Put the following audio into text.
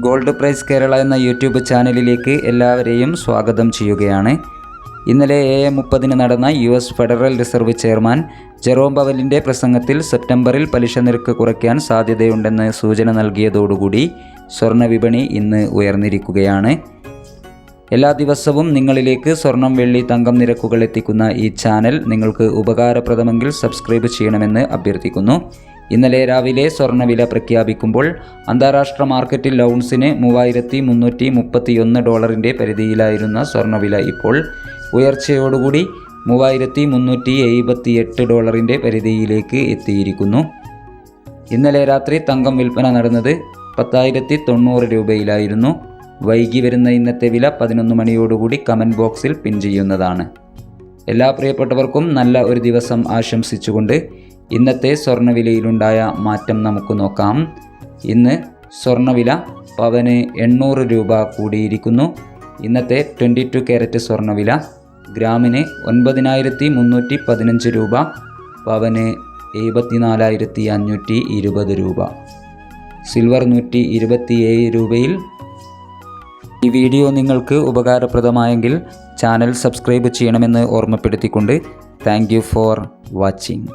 Gold price Kerala എന്ന YouTube ചാനലിലേക്ക് എല്ലാവരെയും സ്വാഗതം ചെയ്യുകയാണ്. ഇന്നലെ എ മുപ്പതിന് നടന്ന U S federal reserve chairman Jerome പവലിന്റെ പ്രസംഗത്തിൽ സെപ്റ്റംബറിൽ പലിശ നിരക്ക് കുറയ്ക്കാൻ സാധ്യതയുണ്ടെന്ന് സൂചന നൽകിയതോടുകൂടി സ്വർണ വിപണി ഇന്ന് ഉയർന്നിരിക്കുകയാണ്. എല്ലാ ദിവസവും നിങ്ങളിലേക്ക് സ്വർണം വെള്ളി തങ്കം നിരക്കുകൾ എത്തിക്കുന്ന ഈ ചാനൽ നിങ്ങൾക്ക് ഉപകാരപ്രദമെങ്കിൽ സബ്സ്ക്രൈബ് ചെയ്യണമെന്ന് അഭ്യർത്ഥിക്കുന്നു. ഇന്നലെ രാവിലെ സ്വർണവില പ്രഖ്യാപിക്കുമ്പോൾ അന്താരാഷ്ട്ര മാർക്കറ്റിൽ ലൗൺസിന് മൂവായിരത്തി മുന്നൂറ്റി മുപ്പത്തിയൊന്ന് ഡോളറിന്റെ പരിധിയിലായിരുന്ന സ്വർണവില ഇപ്പോൾ ഉയർച്ചയോടുകൂടി മൂവായിരത്തി മുന്നൂറ്റി എഴുപത്തിയെട്ട് ഡോളറിന്റെ പരിധിയിലേക്ക് എത്തിയിരിക്കുന്നു. ഇന്നലെ രാത്രി തങ്കം വിൽപ്പന നടന്നത് പത്തായിരത്തി തൊണ്ണൂറ് രൂപയിലായിരുന്നു. വൈകി വരുന്ന ഇന്നത്തെ വില പതിനൊന്ന് മണിയോടുകൂടി കമന്റ് ബോക്സിൽ പിൻ ചെയ്യുന്നതാണ്. എല്ലാ പ്രിയപ്പെട്ടവർക്കും നല്ല ഒരു ദിവസം ആശംസിച്ചുകൊണ്ട് ഇന്നത്തെ സ്വർണവിലയിലുണ്ടായ മാറ്റം നമുക്ക് നോക്കാം. ഇന്ന് സ്വർണവില പവന് എണ്ണൂറ് രൂപ കൂടിയിരിക്കുന്നു. ഇന്നത്തെ ട്വന്റി ടു ക്യാരറ്റ് സ്വർണവില ഗ്രാമിന് ഒൻപതിനായിരത്തി മുന്നൂറ്റി പതിനഞ്ച് രൂപ പവന് എഴുപത്തിനാലായിരത്തി അഞ്ഞൂറ്റി ഇരുപത് രൂപ. സിൽവർ നൂറ്റി ഇരുപത്തിയേഴ് രൂപയിൽ ഈ വീഡിയോ നിങ്ങൾക്ക് ഉപകാരപ്രദമായെങ്കിൽ ചാനൽ സബ്സ്ക്രൈബ് ചെയ്യണമെന്ന് ഓർമ്മപ്പെടുത്തിക്കൊണ്ട് താങ്ക് ഫോർ വാച്ചിങ്.